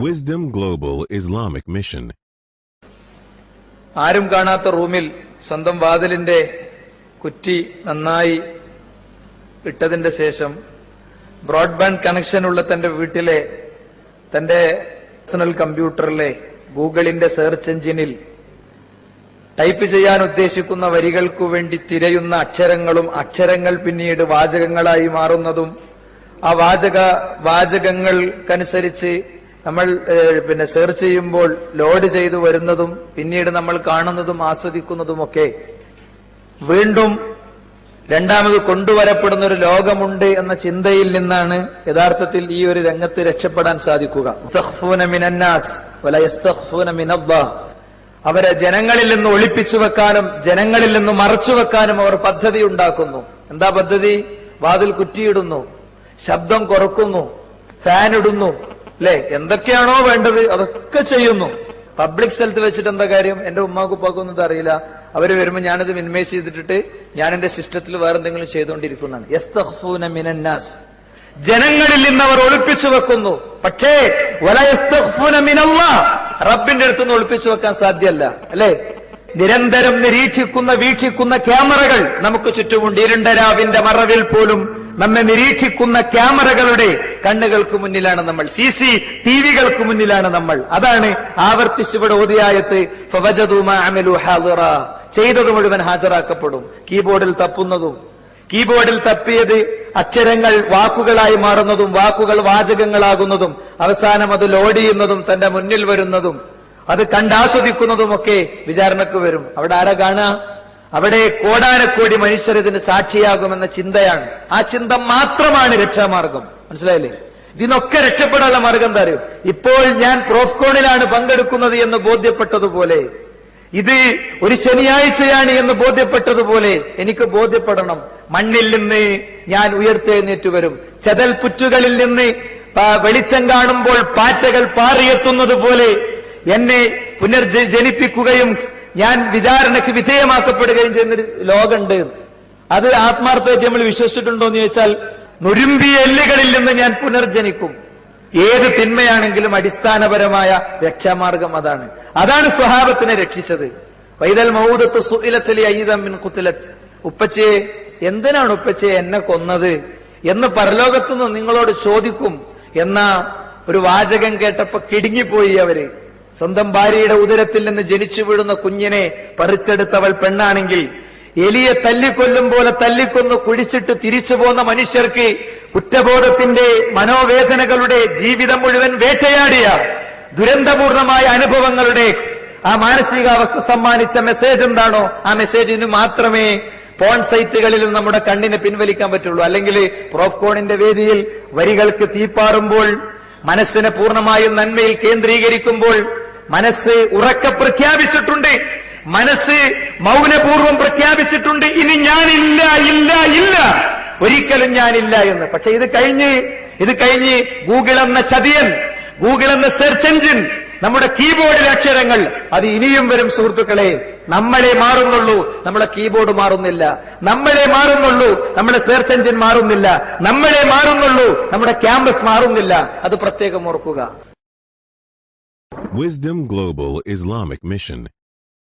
Wisdom Global Islamic Mission. ആരും കാണാത്ത റൂമിൽ സ്വന്തം വാതിലിന്റെ കുറ്റി നന്നായി ഇട്ടതിന്റെ ശേഷം ബ്രോഡ്ബാൻഡ് കണക്ഷൻ ഉള്ള തന്റെ വീട്ടിലെ തന്റെ പേഴ്സണൽ കമ്പ്യൂട്ടറിലെ ഗൂഗിളിന്റെ സെർച്ച് എഞ്ചിനിൽ ടൈപ്പ് ചെയ്യാൻ ഉദ്ദേശിക്കുന്ന വരികൾക്കു വേണ്ടി തിരയുന്ന അക്ഷരങ്ങളും അക്ഷരങ്ങൾ പിന്നീട് വാചകങ്ങളായി മാറുന്നതും ആ വാചക വാചകങ്ങൾക്കനുസരിച്ച് നമ്മൾ പിന്നെ സെർച്ച് ചെയ്യുമ്പോൾ ലോഡ് ചെയ്തു വരുന്നതും പിന്നീട് നമ്മൾ കാണുന്നതും ആസ്വദിക്കുന്നതുമൊക്കെ വീണ്ടും രണ്ടാമത് കൊണ്ടുവരപ്പെടുന്ന ഒരു ലോകമുണ്ട് എന്ന ചിന്തയിൽ നിന്നാണ് യഥാർത്ഥത്തിൽ ഈ ഒരു രംഗത്ത് രക്ഷപ്പെടാൻ സാധിക്കുക. അവരെ ജനങ്ങളിൽ നിന്ന് ഒളിപ്പിച്ചു വെക്കാനും ജനങ്ങളിൽ നിന്ന് മറച്ചു വെക്കാനും അവർ പദ്ധതി ഉണ്ടാക്കുന്നു. എന്താ പദ്ധതി? വാതിൽ കുറ്റിയിടുന്നു. ശബ്ദം കുറക്കുന്നു. ഫാൻ ഇടുന്നു. അല്ലെ എന്തൊക്കെയാണോ വേണ്ടത് അതൊക്കെ ചെയ്യുന്നു. പബ്ലിക് സ്ഥലത്ത് വെച്ചിട്ട് എന്താ കാര്യം? എന്റെ ഉമ്മാക്കുപ്പാക്കൊന്നും ഇത് അറിയില്ല. അവർ വരുമ്പോ ഞാനിത് മിനിമൈസ് ചെയ്തിട്ട് ഞാൻ എന്റെ സിസ്റ്റത്തിൽ വേറെ എന്തെങ്കിലും ചെയ്തുകൊണ്ടിരിക്കുന്നതാണ് ജനങ്ങളിൽ നിന്ന് അവർ ഒളിപ്പിച്ചു വെക്കുന്നു. പക്ഷേ റബ്ബിന്റെ അടുത്തുനിന്ന് ഒളിപ്പിച്ചു വെക്കാൻ സാധ്യമല്ല അല്ലേ? നിരന്തരം നിരീക്ഷിക്കുന്ന വീക്ഷിക്കുന്ന ക്യാമറകൾ നമുക്ക് ചുറ്റുമുണ്ട്. ഇരുണ്ട രാവിന്റെ മറവിൽ പോലും നമ്മെ നിരീക്ഷിക്കുന്ന ക്യാമറകളുടെ കണ്ണുകൾക്ക് മുന്നിലാണ് നമ്മൾ. സി സി ടി വികൾക്ക് മുന്നിലാണ് നമ്മൾ. അതാണ് ആവർത്തിച്ചിവിടെ ഓതിയായത്ത്. ചെയ്തത് മുഴുവൻ ഹാജരാക്കപ്പെടും. കീബോർഡിൽ തപ്പുന്നതും കീബോർഡിൽ തപ്പിയത് അക്ഷരങ്ങൾ വാക്കുകളായി മാറുന്നതും വാക്കുകൾ വാചകങ്ങളാകുന്നതും അവസാനം അത് ലോഡ് ചെയ്യുന്നതും തന്റെ മുന്നിൽ വരുന്നതും അത് കണ്ടാസ്വദിക്കുന്നതുമൊക്കെ വിചാരണക്ക് വരും. അവിടെ ആരാ കാണുക? അവിടെ കോടാനക്കോടി മനുഷ്യർ ഇതിന് സാക്ഷിയാകുമെന്ന ചിന്തയാണ്. ആ ചിന്ത മാത്രമാണ് രക്ഷാമാർഗം. മനസ്സിലായില്ലേ? ഇതിനൊക്കെ രക്ഷപ്പെടാനുള്ള മാർഗം എന്താ ഇപ്പോൾ ഞാൻ പ്രോഫ്കോണിലാണ് പങ്കെടുക്കുന്നത് എന്ന് ബോധ്യപ്പെട്ടതുപോലെ ഇത് ഒരു ശനിയാഴ്ചയാണ് എന്ന് ബോധ്യപ്പെട്ടതുപോലെ എനിക്ക് ബോധ്യപ്പെടണം. മണ്ണിൽ നിന്ന് ഞാൻ ഉയർത്തെഴുന്നേറ്റ് വരും. ചതൽ പുറ്റുകളിൽ നിന്ന് വെളിച്ചം കാണുമ്പോൾ പാറ്റകൾ പാറിയെത്തുന്നത് പോലെ എന്നെ പുനർജനിപ്പിക്കുകയും ഞാൻ വിചാരണയ്ക്ക് വിധേയമാക്കപ്പെടുകയും ചെയ്യുന്നൊരു ലോകമുണ്ട് അത് ആത്മാർത്ഥമായിട്ട് നമ്മൾ വിശ്വസിച്ചിട്ടുണ്ടോ എന്ന് ചോദിച്ചാൽ നുരുമ്പിയ എല്ലുകളിൽ നിന്ന് ഞാൻ പുനർജനിക്കും. ഏത് തിന്മയാണെങ്കിലും അടിസ്ഥാനപരമായ രക്ഷാമാർഗം അതാണ്. അതാണ് സ്വഹാബത്തിനെ രക്ഷിച്ചത്. വൈതൽ മൗദത്ത് സുഇലത്തിലെ അയ്യതമ്മിൻ കുത്തിലത്ത്. ഉപ്പച്ചയെ എന്തിനാണ് ഉപ്പച്ചയെ എന്നെ കൊന്നത്? എന്ന് പരലോകത്തുനിന്ന് നിങ്ങളോട് ചോദിക്കും. എന്ന ഒരു വാചകം കേട്ടപ്പോ കിടുങ്ങിപ്പോയി അവർ. സ്വന്തം ഭാര്യയുടെ ഉദരത്തിൽ നിന്ന് ജനിച്ചു വീഴുന്ന കുഞ്ഞിനെ പറിച്ചെടുത്തവൾ പെണ്ണാണെങ്കിൽ എലിയെ തല്ലിക്കൊല്ലും പോലെ തല്ലിക്കൊന്ന് കുഴിച്ചിട്ട് തിരിച്ചു പോന്ന മനുഷ്യർക്ക് കുറ്റബോധത്തിന്റെ മനോവേദനകളുടെ ജീവിതം മുഴുവൻ വേട്ടയാടിയ ദുരന്തപൂർണമായ അനുഭവങ്ങളുടെ ആ മാനസികാവസ്ഥ സമ്മാനിച്ച മെസ്സേജ് എന്താണോ ആ മെസ്സേജിന് മാത്രമേ പോൺ സൈറ്റുകളിലും നമ്മുടെ കണ്ണിനെ പിൻവലിക്കാൻ പറ്റുള്ളൂ. അല്ലെങ്കിൽ പ്രോഫ്കോണിന്റെ വേദിയിൽ വരികൾക്ക് തീപ്പാറുമ്പോൾ മനസ്സിനെ പൂർണമായും നന്മയിൽ കേന്ദ്രീകരിക്കുമ്പോൾ മനസ്സ് ഉറക്കെ പ്രഖ്യാപിച്ചിട്ടുണ്ട്. മനസ്സ് മൗനപൂർവം പ്രഖ്യാപിച്ചിട്ടുണ്ട്. ഇനി ഞാനില്ല ഇല്ല ഇല്ല. ഒരിക്കലും ഞാനില്ല എന്ന്. പക്ഷെ ഇത് കഴിഞ്ഞ് ഇത് കഴിഞ്ഞ് ഗൂഗിൾ എന്ന ചതിയൻ ഗൂഗിൾ എന്ന സെർച്ച് എഞ്ചിൻ നമ്മുടെ കീബോർഡിലെ അക്ഷരങ്ങൾ അത് ഇനിയും വരും സുഹൃത്തുക്കളെ. നമ്മളെ മാറുന്നുള്ളൂ. നമ്മുടെ കീബോർഡ് മാറുന്നില്ല. നമ്മളെ മാറുന്നുള്ളൂ. നമ്മുടെ സെർച്ച് എഞ്ചിൻ മാറുന്നില്ല. നമ്മളെ മാറുന്നുള്ളൂ. നമ്മുടെ ക്യാമ്പസ് മാറുന്നില്ല. അത് പ്രത്യേകം ഓർക്കുക. Wisdom Global Islamic Mission.